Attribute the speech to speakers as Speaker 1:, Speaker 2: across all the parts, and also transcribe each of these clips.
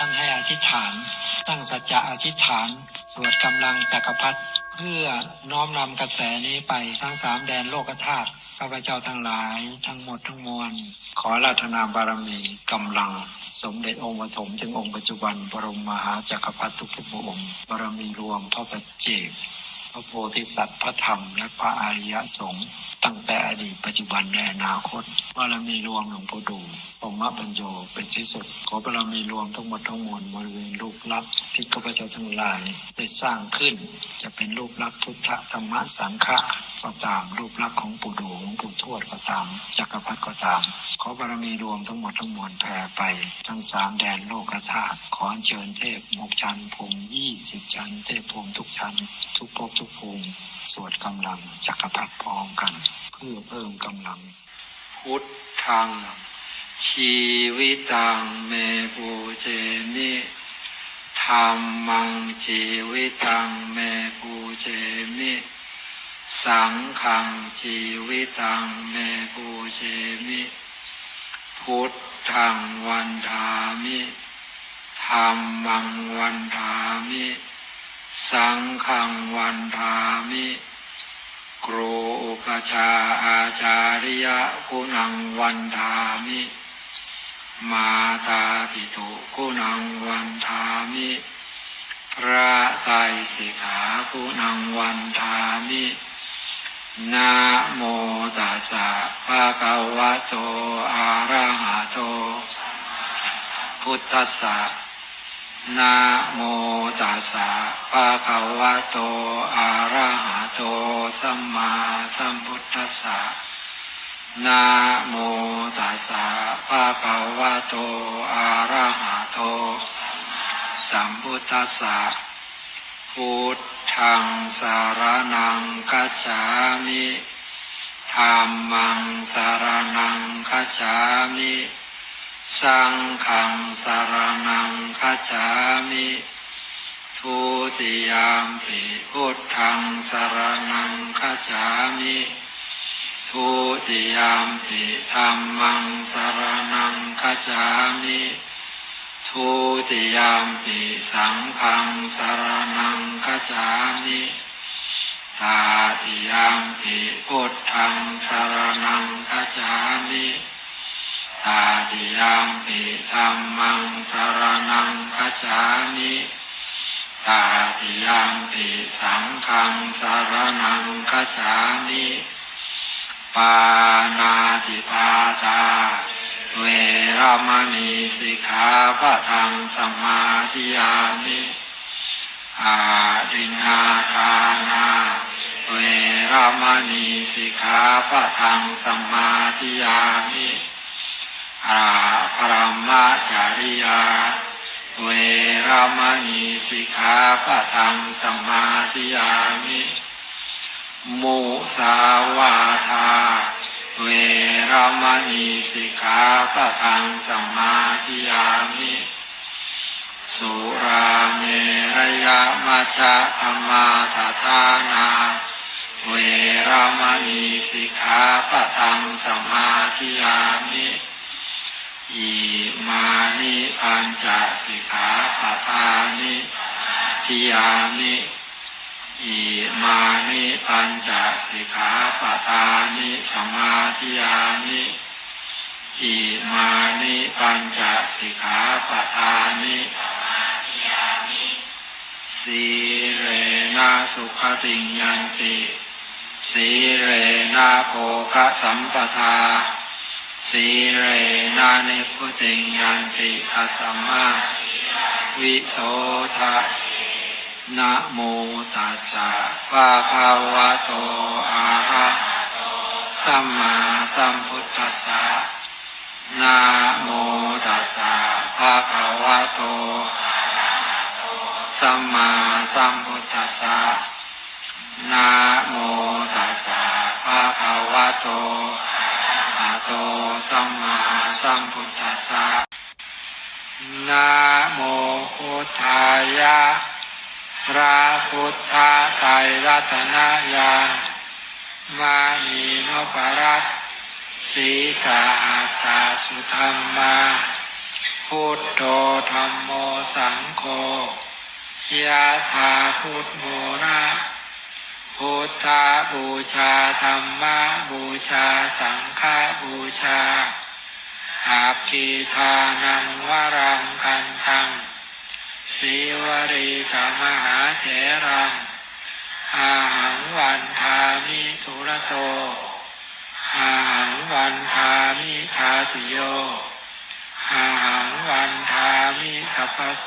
Speaker 1: ท่านให้อธิษฐาน ตั้งสัจจะอธิษฐาน สวดกำลังจักรพรรดิเพื่อน้อมนำกระแสนี้ไปทั้งสามแดนโลกธาตุข้าพเจ้าทั้งหลายทั้งหมดทั้งมวล ขอราธนาบารมีกำลัง สมเด็จองค์ปฐมถึงองค์ปัจจุบัน บรมมหาจักรพรรดิทุกทุกองค์บารมีรวมพระปัจเจก พระโพธิสัตว์พระธรรม และพระอริยสงฆ์ตั้งแต่อดีตปัจจุบันในอนาคตบารมีรวมหลวงปู่ดูปมะปัญโยเป็นที่สุด ขอบารมีรวมทั้งหมดทั้งมวลบริเวณรูปลักษณ์ที่ข้าพเจ้าทั้งหลายได้สร้างขึ้น จะเป็นรูปลักษณ์พุทธธรรมสังฆะก็ตามรูปลักษณ์ของปู่ดูหลวงปู่ทวดก็ตามจักรพรรดิก็ตาม ขอบารมีรวมทั้งหมดทั้งมวลแผ่ไป ทั้งสามแดนโลกธาตุขอเชิญเทพหกชั้นภูมิยี่สิบชั้นเทพภูมิทุกชั้นทุกภพทุกภูมิสวดกำลังจักรพรรดิพร้อมกัน เพื่อเพิ่มกำลัง พุทธัง ชีวิตังเมปูเจมิธรรมังชีวิตังเมปูเจมิ สังฆังชีวิตังเมปูเชมิ พุทธังวันทามิธรรมังวันทามิ สังฆังวันทามิครูอุปชาอาจาริยะคุณังวันทามิ มาตาปิตุคุณังวันทามิ พระไตรสิกขาคุณังวันทามินะโมตัสสะภะคะวะโตอะระหะโต พุทธัสสะ นะโมตัสสะภะคะวะโต อะระหะโต สัมมาสัมพุทธัสสะนะโมตัสสะภะคะวะโต อะระหะโต สัมพุทธัสสะพุทธังสารนังคัจฉามิธรรมังสารนังคัจฉามิ สังฆังสารนังคัจฉามิทุติยามปิพุทธังสารนังคัจฉามิทุติยามปิธรรมังสารนังคัจฉามิทุติยามปิสังฆังสารนังคัจฉามิตาติยามปิพุทธังสารนังคัจฉามิาติยามปิธรรมังสารนังคัจามิตาติยามปิสังฆังสารนังคัจามิปานาติปาตา เวรมณีสิกขาปะทังสมมาธิยามิอาดินนาทานา เวรมณีสิกขาปะทังสมมาธิยามิ อาปรมาจาริยา เวรมณีสิกขาปะทังสมาธิยามิมุสาวาทา เวรมณีสิกขาปะทังสมาธิยามิ สุราเมรยามัชฌะอมาทาทานา เวรมณีสิกขาปะทังสมมาธิยามิ อิมานิปัญจสิกขาปะทานิทิยามิอิมานิปัญจสิกขาปะทานิสมมาธิยามิอิมานิปัญจสิกขาปะทานิสีเรนะสุขติงยันติสีเรนะโภคะสัมปทา สีเรนะนิพุติงยันติทัสสมมาวิโสทะนะโมตัสสะภะคะวะโตอะระหะสัมมาสัมพุทธัสสะนะโมตัสสะภะคะวะโตอะระหะโตสัมมาสัมพุทธัสสะนะโมตัสสะภะคะวะโตอะ หะโตสัมมาสัมพุทธัสสะนะโมพุทธายะพระพุทธไตรรัตนญาณมานีนพรัตน์ศีสาอาสาสุธรรมาพุทโธธรรมโมสังโฆยะถาพุทโมนะ พุทธาบูชาธรรมะบูชาสังฆบูชาอากีทานังวรังกันทังสีวรีธรรมหาเถรังอาหังวันทามิทุระโตอาหังวันทามิทาตุโยอาหังวันทามิสัพพโส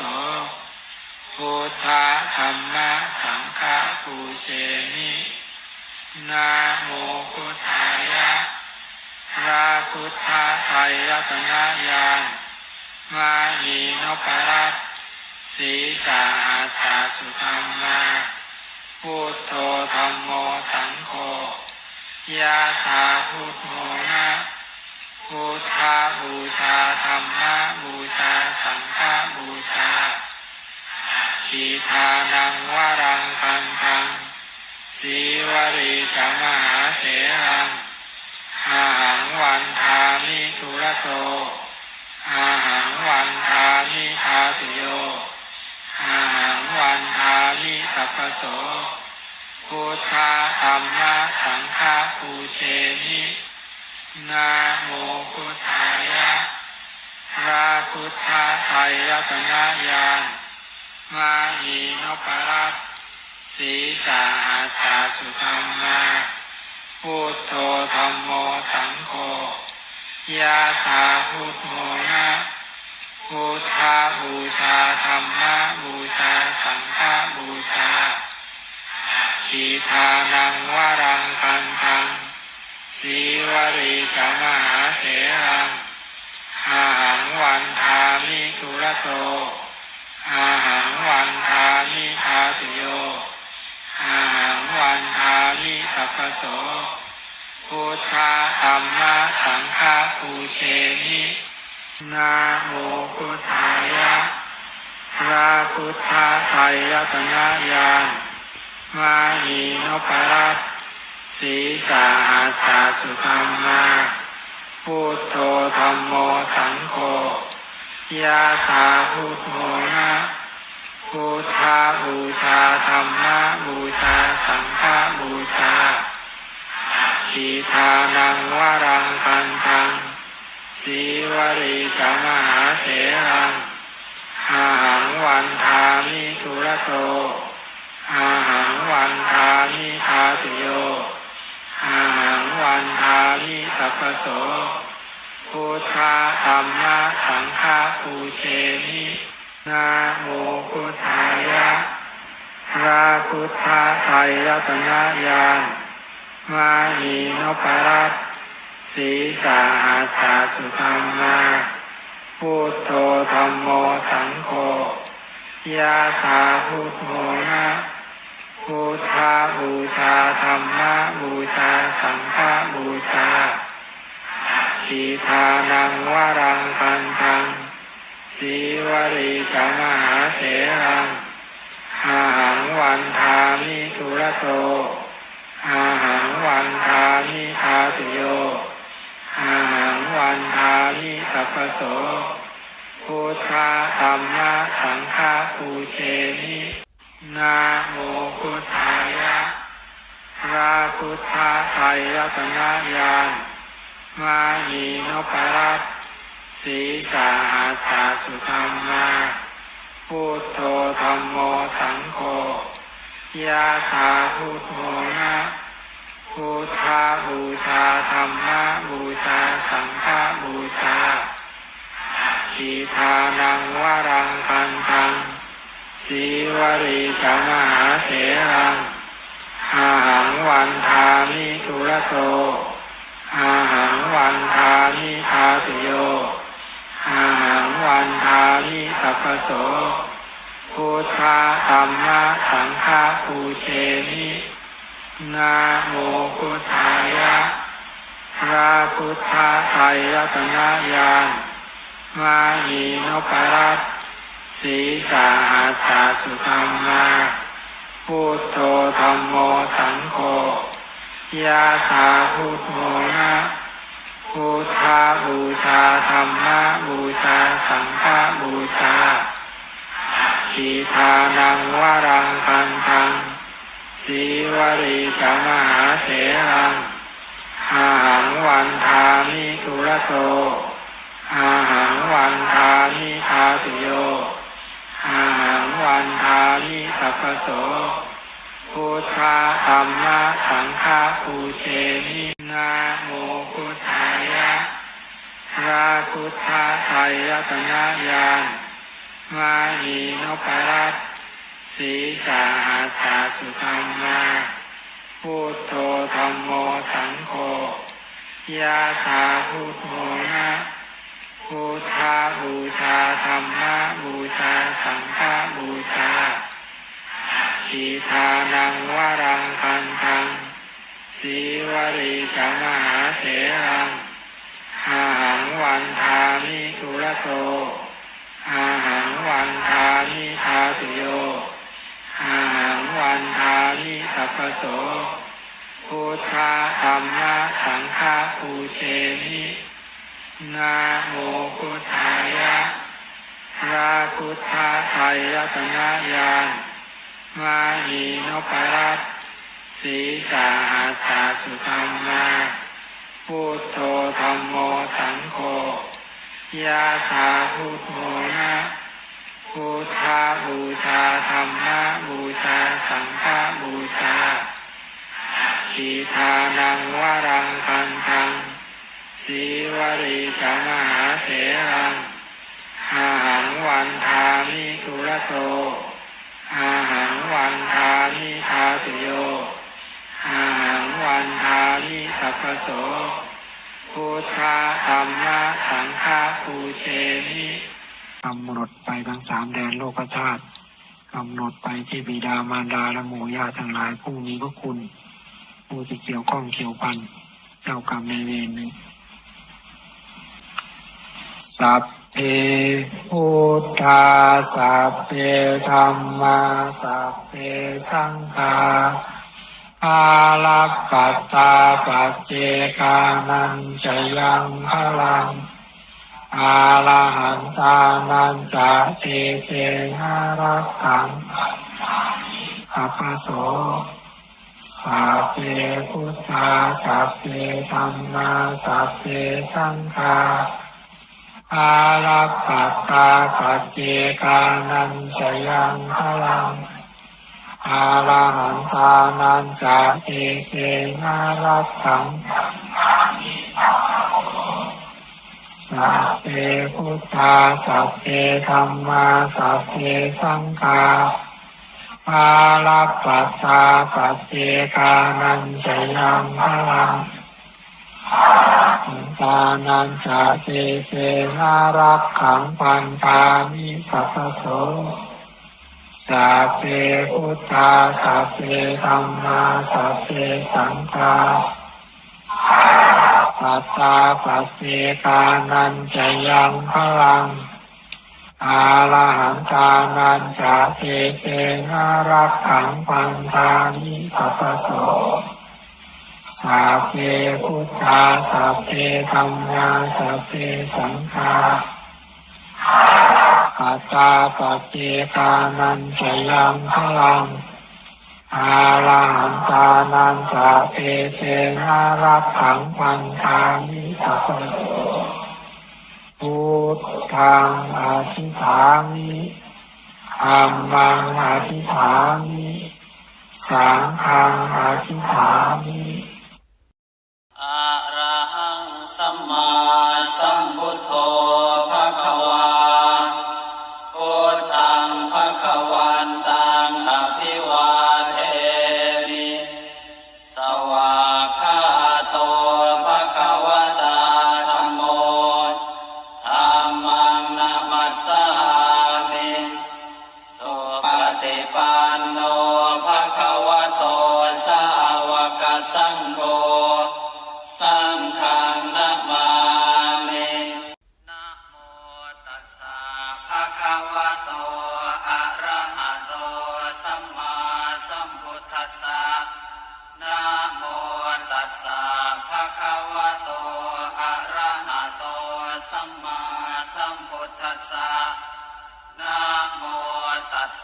Speaker 1: พุทธะธรรมะสังฆปูเชมินาโมพุทธายะพระพุทธไตรรัตนญาณมานีนปรัตสีสาหาสาสุธรรมาพุทโธธรรมโมสังโฆยะถาพุทโมนะพุทธาบูชาธรรมะบูชาสังฆบูชา อิทานังวรังคันทังสีวรีกมหาเถรังอาหังวันทามิทุระโตอาหังวันทามิทาตุโยอาหังวันทามิสัพพโสพุทธาธรรมะสังฆาปูเชมินาโมพุทธายะพระพุทธไตรรัตนญาณ มานีนปรัตสีสาหาสาสุธรรมาพุทโธธรรมโมสังโฆยะถาพุทโมนะพุทธาบูชาธรรมะบูชาสังฆบูชาอิทานังวรังคันทังสีวรีกมหาเถรังอาหังวันทามิทุระโต อาหังวันทามิทาตุโยอาหังวันทามิสัพโสพุทธาธรรมะสังฆาปูเชมินาโมพุทธายะพระพุทธไตรรัตนญาณมานีนปรัตน์สีสาหาสาสุธรรมาพุทโธธรรมโมสังโฆ ยะถาพุทโมนะพุทธาบูชาธรรมะบูชาสังฆบูชาอิทานังวรังคันทังสีวรีกมหาเถรังอาหังวันทามิทุระโตอาหังวันทามิทาตุโยอาหังวันทามิสัพพโส พุทธาธรรมะสังฆาปูเชมินาโมพุทธายะพระพุทธไตรรัตนญาณมานีนปรัตสีสาหาสาสุธรรมาพุทโธธรรมโมสังโฆยะถาพุทโมนะพุทธาบูชาธรรมะบูชาสังฆบูชา อิทานังวรังคันทังสีวรีกมหาเถรังอาหังวันทามิทุระโตอาหังวันทามิทาตุโยอาหังวันทามิสัพพโสพุทธาธรรมะสังฆาปูเชมินาโมพุทธายะพระพุทธไตรรัตนญาณ มานีนปรัตสีสาหาสาสุธรรมาพุทโธธรรมโมสังโฆยะถาพุทโมนะพุทธาบูชาธรรมะบูชาสังฆบูชาอิทานังวรังคันทังสีวรีกมหาเถรังอาหังวันทามิทุระโต อาหังวันทามิทาตุโย อาหังวันทามิสัพโสพุทธาธรรมะสังฆาปูเชมินาโมพุทธายะพระพุทธไตรรัตนญาณมานีนปรัตสีสาหาสาสุธรรมาพุทโธธรรมโมสังโฆ ยะถาพุทโมนะพุทธบูชาธรรมบูชาสังฆบูชาทีทานังวรังคันทังสีวรีจมหาเถรังอาหังวันทามิทุระโตอาหังวันทามิทาตุโยอาหังวันทามิสัพพโส พุทธะธรรมะสังฆะปูเชมินะโมพุทธายะพระพุทธไตรรัตนญาณมานีนพรัตสีสาหาสาสุธรรมาพุทโธธรรมโมสังโฆยะถาพุทโธนะพุทธาบูชาธรรมะบูชาสังฆบูชา ทีทานังวรังคันทังสีวรีกมหาเถรังอาหังวันทามิทุระโตอาหังวันทามิทาตุโยอาหังวันทามิสัพโสพุทธะธรรมะสังฆะปูเชมินะโมพุทธายะพระพุทธไตรรัตนญาณ มานีนพรัตสีสาหาสาสุธรรมาพุทโธธรรมโมสังโฆยะถาพุทโธนะพุทธาบูชาธรรมะบูชาสังฆบูชาทีทานังวรังคันทังสีวรีจมหาเถรังอาหังวันทามิทุระโต อาหังวันทามิทาตุโยอาหังวันทามิสัพโสพุทธะธรรมะสังฆะปูเชมิกำหนดไปทั้งสามแดนโลกธาตุกำหนดไปที่บิดามารดาและหมู่ญาติทั้งหลายผู้มีพระคุณผู้ที่เกี่ยวข้องเกี่ยวพันเจ้ากรรมในเวรนี้สัพ เพพุทธาสัพเพธรรมาสัพเพสังฆาอาลัปปัตตาปัจเจกานันจะยังพลังอาลาหันตานันจะเอเกนารักขังอัปปโสสัพเพพุทธาสัพเพธรรมาสัพเพสังฆา อาลัปปัตตาปัจเจกานันจะยังพลังอาลาหันตานันจะเอเกนารักขังสัพเพพุทธาสัพเพธรรมาสัพเพสังฆาอาลัปปัตตาปัจเจกานันจะยังพลัง ตานันจะเตเกนารักขังพันธามิสัพพโสสัพเพพุทธาสัพเพธรรมาสัพเพสังฆาปัตตาปัจเจกานันจะยังพลังอาลหันตานันจะเตเกนารักขังพันธามิสัพพโส สัพเพพุทธาสัพเพธรรมาสัพเพสังฆาปัตตาปเจกานันจะยังพลังอาลาหันตานันจะเอเจนารักขังพันธามิสัพพะพุทธังอธิฐามิธรรมังอธิฐามิสังฆังอธิฐามิ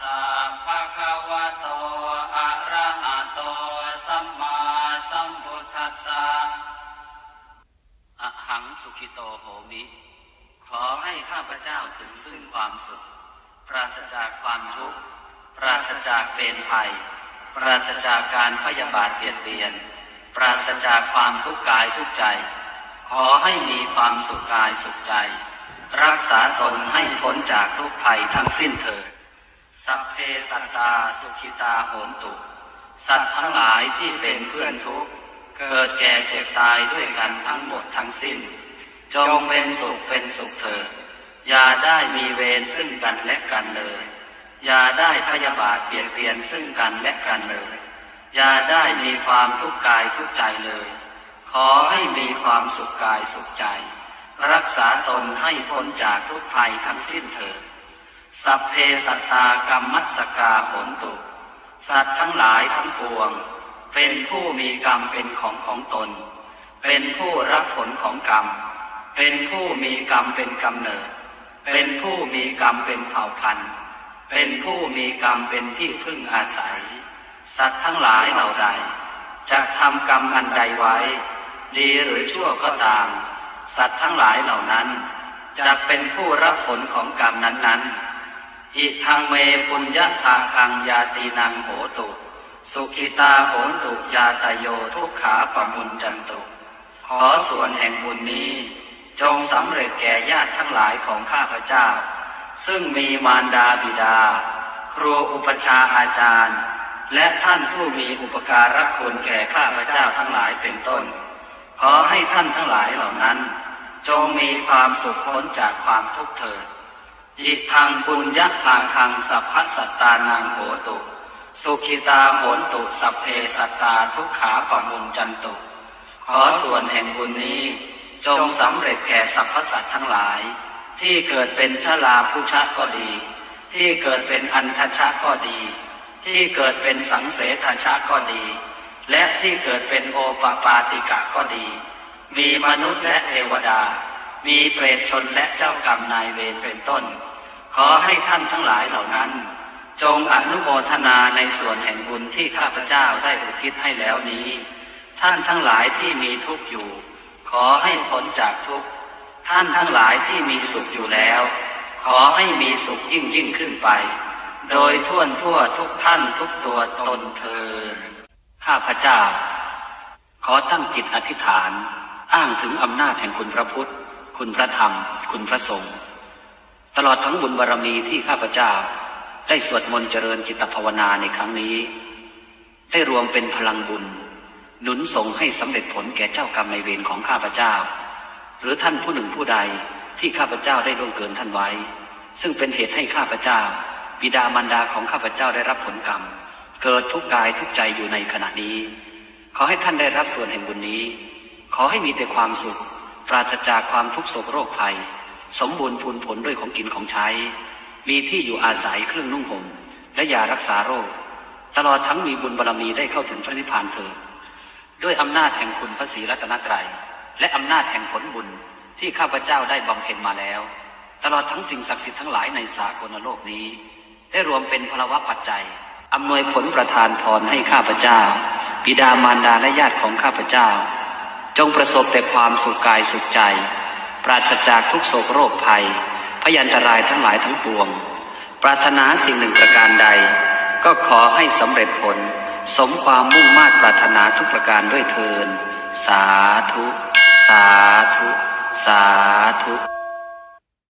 Speaker 2: สสะภะคะวะโตอะระหะโตสัมมาสัมพุทธัสสะอะหังสุขิโตโหมิ ขอให้ข้าพเจ้าถึงซึ่งความสุข ปราศจากความทุกข์ ปราศจากเวรภัย ปราศจากการพยาบาทเบียดเบียน ปราศจากความทุกข์กายทุกใจ ขอให้มีความสุขกายสุขใจ รักษาตนให้พ้นจากทุกภัยทั้งสิ้นเถิด สัพเพสัตตาสุขิตาโหนตุ สัตว์ทั้งหลายที่เป็นเพื่อนทุกข์ เกิดแก่เจ็บตายด้วยกันทั้งหมดทั้งสิ้น จงเป็นสุขเป็นสุขเถิด อย่าได้มีเวรซึ่งกันและกันเลย อย่าได้พยาบาทเบียดเบียนซึ่งกันและกันเลย อย่าได้มีความทุกข์กายทุกใจเลย ขอให้มีความสุขกายสุขใจ รักษาตนให้พ้นจากทุกภัยทั้งสิ้นเถิด สัพเพสัตตากรรมมัสกาโหนตุ สัตว์ทั้งหลายทั้งปวง เป็นผู้มีกรรมเป็นของของตน เป็นผู้รับผลของกรรม เป็นผู้มีกรรมเป็นกำเนิด เป็นผู้มีกรรมเป็นเผ่าพันธุ์ เป็นผู้มีกรรมเป็นที่พึ่งอาศัย สัตว์ทั้งหลายเหล่าใด จะทำกรรมอันใดไว้ ดีหรือชั่วก็ตาม สัตว์ทั้งหลายเหล่านั้นจะเป็นผู้รับผลของกรรมนั้นๆ อิทังเมปุญญาภาคังยาตีนังโหตุ สุขิตาโหตุยาตโยทุกขาปมุญจันตุ ขอส่วนแห่งบุญนี้ จงสำเร็จแก่ญาติทั้งหลายของข้าพเจ้า ซึ่งมีมารดาบิดา ครูอุปชาอาจารย์ และท่านผู้มีอุปการะคุณแก่ข้าพเจ้าทั้งหลายเป็นต้น ขอให้ท่านทั้งหลายเหล่านั้น จงมีความสุขพ้นจากความทุกข์เถิด อิทังปุญญภาคังสัพพสัตตานังโหตุ สุขิตาโหนตุสัพเพสัตตาทุกขาปมุญจันตุ ขอส่วนแห่งบุญนี้ จงสำเร็จแก่สรรพสัตว์ทั้งหลาย ที่เกิดเป็นชลาผู้ชะก็ดี ที่เกิดเป็นอันทชะก็ดี ที่เกิดเป็นสังเสทชะก็ดี และที่เกิดเป็นโอปปาติกะก็ดี มีมนุษย์และเทวดา มีเปรตชนและเจ้ากรรมนายเวรเป็นต้น ขอให้ท่านทั้งหลายเหล่านั้น จงอนุโมทนาในส่วนแห่งบุญที่ข้าพเจ้าได้อุทิศให้แล้วนี้ ท่านทั้งหลายที่มีทุกข์อยู่ ขอให้พ้นจากทุกข์ท่านทั้งหลายที่มีสุขอยู่แล้ว ขอให้มีสุขยิ่งยิ่งขึ้นไป โดยทั่วทั่วทุกท่านทุกตัวตนเทินข้าพเจ้า ขอตั้งจิตอธิษฐาน อ้างถึงอำนาจแห่งคุณพระพุทธ คุณพระธรรม คุณพระสงฆ์ ตลอดทั้งบุญบารรมีที่ข้าพเจ้า ได้สวดมนต์เจริญจิตภาวนาในครั้งนี้ ได้รวมเป็นพลังบุญ หนุนส่งให้สำเร็จผลแก่เจ้ากรรมในเวรของข้าพเจ้า หรือท่านผู้หนึ่งผู้ใดที่ข้าพเจ้าได้ล่วงเกินท่านไว้ ซึ่งเป็นเหตุให้ข้าพเจ้า บิดามารดาของข้าพเจ้าได้รับผลกรรม เกิดทุกกายทุกใจอยู่ในขณะนี้ ขอให้ท่านได้รับส่วนแห่งบุญนี้ ขอให้มีแต่ความสุข ปราศจากความทุกโศกโรคภัย สมบูรณ์พูนผลด้วยของกินของใช้ มีที่อยู่อาศัยเครื่องนุ่งห่มและยารักษาโรค ตลอดทั้งมีบุญบารรมีได้เข้าถึงพระนิพพานเถิดด้วยอำนาจแห่งคุณพระศรีรัตนตรัย และอำนาจแห่งผลบุญที่ข้าพเจ้าได้บำเพ็ญมาแล้ว ตลอดทั้งสิ่งศักดิ์สิทธิ์ทั้งหลายในสากลโลกนี้ ได้รวมเป็นพลวะปัจจัยอำนวยผลประทานพรให้ข้าพเจ้าบิดามารดาและญาติของข้าพเจ้า จงประสบแต่ความสุขกายสุขใจ ราศจากทุกโศกโรคภัย พยันตรายทั้งหลายทั้งปวง ปรารถนาสิ่งหนึ่งประการใด ก็ขอให้สำเร็จผล สมความมุ่งมา่ปรารถนาทุกประการด้วยเทินสาธุ สาธุ สาธุ